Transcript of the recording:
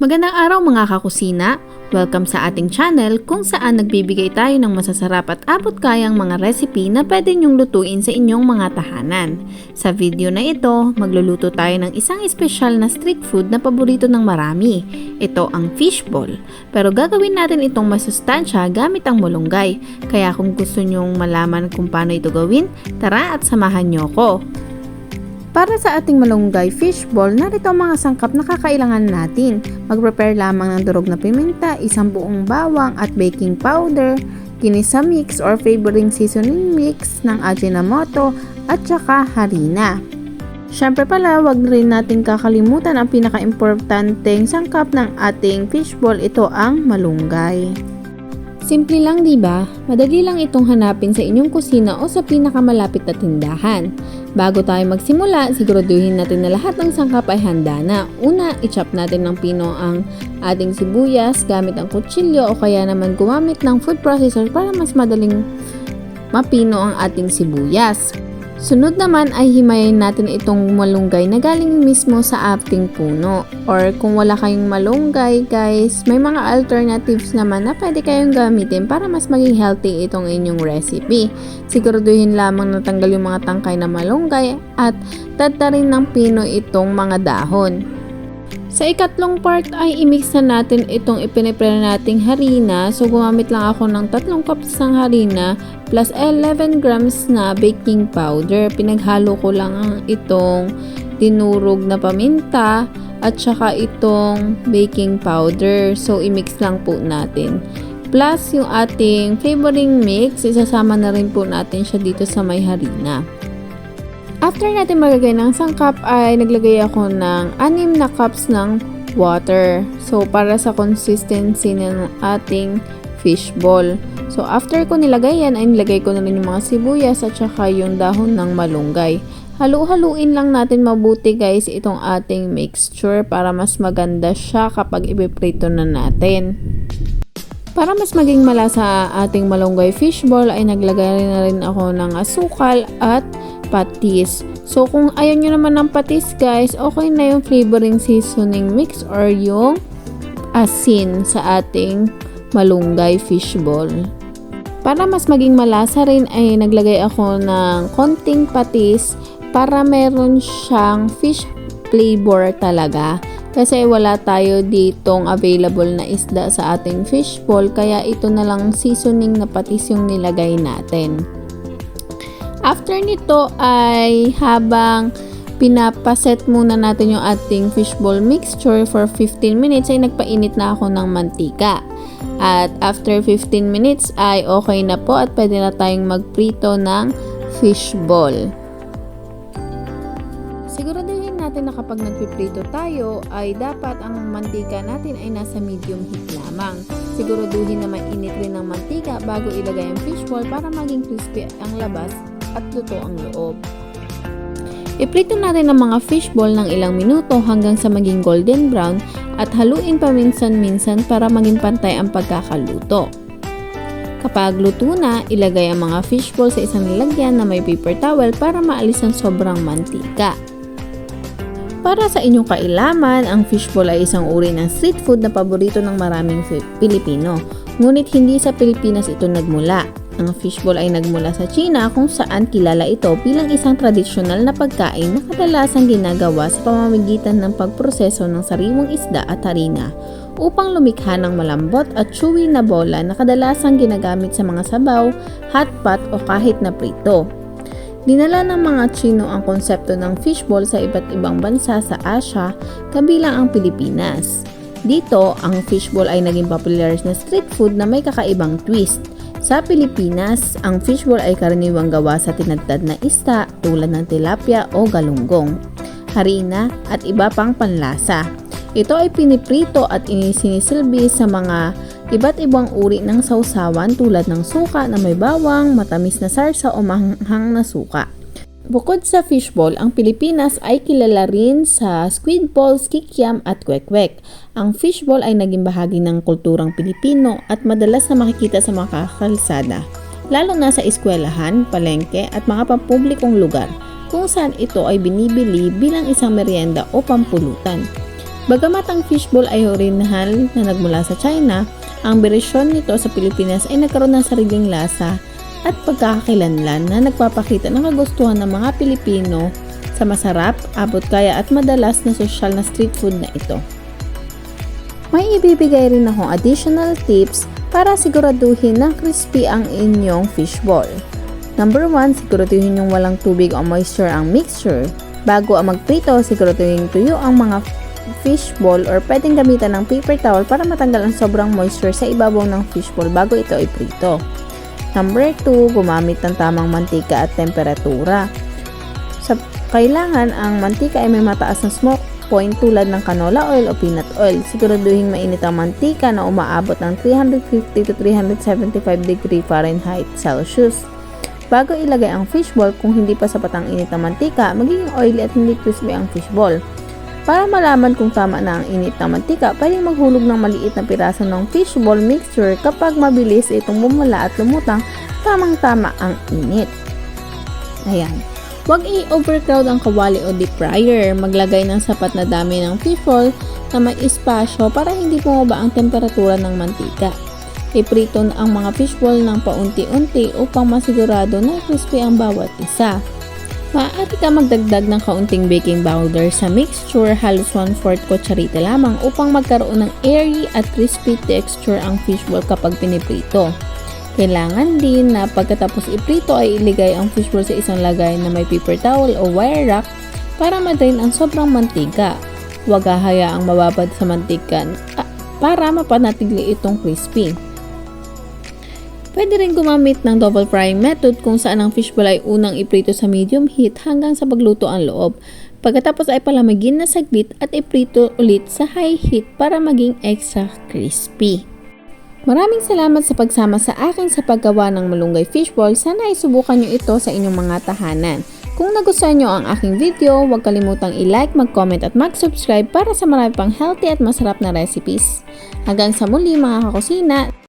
Magandang araw mga kakusina! Welcome sa ating channel kung saan nagbibigay tayo ng masasarap at abot kayang mga recipe na pwede nyong lutuin sa inyong mga tahanan. Sa video na ito, magluluto tayo ng isang espesyal na street food na paborito ng marami. Ito ang fishball. Pero gagawin natin itong masustansya gamit ang mulunggay. Kaya kung gusto nyong malaman kung paano ito gawin, tara at samahan nyo ko. Para sa ating malunggay fishball, narito ang mga sangkap na kakailangan natin. Mag-prepare lamang ng durog na piminta, isang buong bawang at baking powder, ginisa mix or flavoring seasoning mix ng Ajinomoto at saka harina. Siyempre pala, wag rin natin kakalimutan ang pinaka-importanteng sangkap ng ating fishball, ito ang malunggay. Simple lang 'di ba? Madali lang itong hanapin sa inyong kusina o sa pinakamalapit na tindahan. Bago tayo magsimula, siguraduhin natin na lahat ng sangkap ay handa na. Una, i-chop natin ng pino ang ating sibuyas gamit ang kutsilyo o kaya naman gumamit ng food processor para mas madaling mapino ang ating sibuyas. Sunod naman ay himayin natin itong malunggay na galing mismo sa ating puno. Or kung wala kayong malunggay guys, may mga alternatives naman na pwede kayong gamitin para mas maging healthy itong inyong recipe. Siguraduhin lamang na tanggal yung mga tangkay na malunggay at tadtarin ng pino itong mga dahon. Sa ikatlong part ay imix na natin itong ipiniprepare nating harina. So gumamit lang ako ng tatlong cups ng harina plus 11 grams na baking powder. Pinaghalo ko lang ang itong dinurog na paminta at saka itong baking powder. So i-mix lang po natin. Plus yung ating flavoring mix, isasama na rin po natin siya dito sa may harina. After natin magagay ng sangkap ay naglagay ako ng 6 na cups ng water. So para sa consistency ng ating fishball. So after ko nilagay yan ay nilagay ko na rin yung mga sibuyas at saka yung dahon ng malunggay. Halu-haluin lang natin mabuti guys itong ating mixture para mas maganda siya kapag ipiprito na natin. Para mas maging malasa ating malunggay fishball ay naglagay na rin ako ng asukal at patis. So, kung ayaw nyo naman ng patis guys, okay na yung flavoring seasoning mix or yung asin sa ating malunggay fishball. Para mas maging malasa rin ay naglagay ako ng konting patis para meron siyang fish flavor talaga. Kasi wala tayo ditong available na isda sa ating fishball kaya ito na lang seasoning na patis yung nilagay natin. After nito ay habang pinapaset muna natin yung ating fishball mixture for 15 minutes ay nagpainit na ako ng mantika. At after 15 minutes ay okay na po at pwede na tayong magprito ng fishball. Siguraduhin natin na kapag nagpiprito tayo ay dapat ang mantika natin ay nasa medium heat lamang. Siguraduhin na mainit rin ng mantika bago ilagay ang fishball para maging crispy ang labas at luto ang loob. Iprito natin ang mga fishball ng ilang minuto hanggang sa maging golden brown at haluin paminsan-minsan para maging pantay ang pagkakaluto. Kapag luto na, ilagay ang mga fishball sa isang lalagyan na may paper towel para maalis ang sobrang mantika. Para sa inyong kailaman, ang fishball ay isang uri ng street food na paborito ng maraming Pilipino. Ngunit hindi sa Pilipinas ito nagmula. Ang fishball ay nagmula sa China kung saan kilala ito bilang isang tradisyonal na pagkain na kadalasang ginagawa sa pamamagitan ng pagproseso ng sariwang isda at harina upang lumikha ng malambot at chewy na bola na kadalasang ginagamit sa mga sabaw, hotpot o kahit na prito. Dinala ng mga Chino ang konsepto ng fishball sa iba't ibang bansa sa Asia, kabilang ang Pilipinas. Dito, ang fishball ay naging popular na street food na may kakaibang twist. Sa Pilipinas, ang fishball ay karaniwang gawa sa tinadtad na isda tulad ng tilapia o galunggong, harina at iba pang panlasa. Ito ay piniprito at inisinisilbi sa mga iba't ibang uri ng sausawan tulad ng suka na may bawang, matamis na sarsa o mahanghang na suka. Bukod sa fishball, ang Pilipinas ay kilala rin sa squid balls, kikiam at kwek-kwek. Ang fishball ay naging bahagi ng kulturang Pilipino at madalas na makikita sa mga kalsada, lalo na sa eskwelahan, palengke at mga pampublikong lugar kung saan ito ay binibili bilang isang merienda o pampulutan. Bagamat ang fishball ay original na nagmula sa China, ang bersyon nito sa Pilipinas ay nagkaroon ng sariling lasa at pagkakakilanlan na nagpapakita ng kagustuhan ng mga Pilipino sa masarap, abot kaya at madalas na sosyal na street food na ito. May ibibigay rin akong additional tips para siguraduhin na crispy ang inyong fishball. Number 1, siguraduhin yung walang tubig o moisture ang mixture. Bago ang magprito, siguraduhin tuyo ang mga fishball or pwedeng gamitan ng paper towel para matanggal ang sobrang moisture sa ibabaw ng fishball bago ito iprito. Number 2, gumamit ng tamang mantika at temperatura. Sa kailangan ang mantika ay may mataas na smoke point tulad ng canola oil o peanut oil. Siguraduhin mainit ang mantika na umaabot ng 350 to 375 degree Fahrenheit Celsius. Bago ilagay ang fishball, kung hindi pa sapat ang init ng mantika, magiging oily at hindi crispy ang fishball. Para malaman kung tama na ang init ng mantika, pwedeng maghulog ng maliit na piraso ng fishball mixture kapag mabilis itong bumula at lumutang, tamang-tama ang init. Ayan. Huwag i-overcrowd ang kawali o deep fryer. Maglagay ng sapat na dami ng fishball na may espasyo para hindi bumaba ang temperatura ng mantika. Iprito ang mga fishball ng paunti-unti upang masigurado na crispy ang bawat isa. Maaari ka magdagdag ng kaunting baking powder sa mixture halos 1 4 kutsarita lamang upang magkaroon ng airy at crispy texture ang fishball kapag piniprito. Kailangan din na pagkatapos iprito ay iligay ang fishball sa isang lagay na may paper towel o wire wrap para madrain ang sobrang mantika. Huwag hahayaang mababad sa mantika ah, para mapanatili itong crispy. Pwede rin gumamit ng double frying method kung saan ang fishball ay unang iprito sa medium heat hanggang sa pagluto ang loob. Pagkatapos ay palamigin na saglit at iprito ulit sa high heat para maging extra crispy. Maraming salamat sa pagsama sa akin sa paggawa ng malunggay fishball. Sana ay subukan nyo ito sa inyong mga tahanan. Kung nagustuhan nyo ang aking video, huwag kalimutang i-like, mag-comment at mag-subscribe para sa marami pang healthy at masarap na recipes. Hanggang sa muli mga kakusina,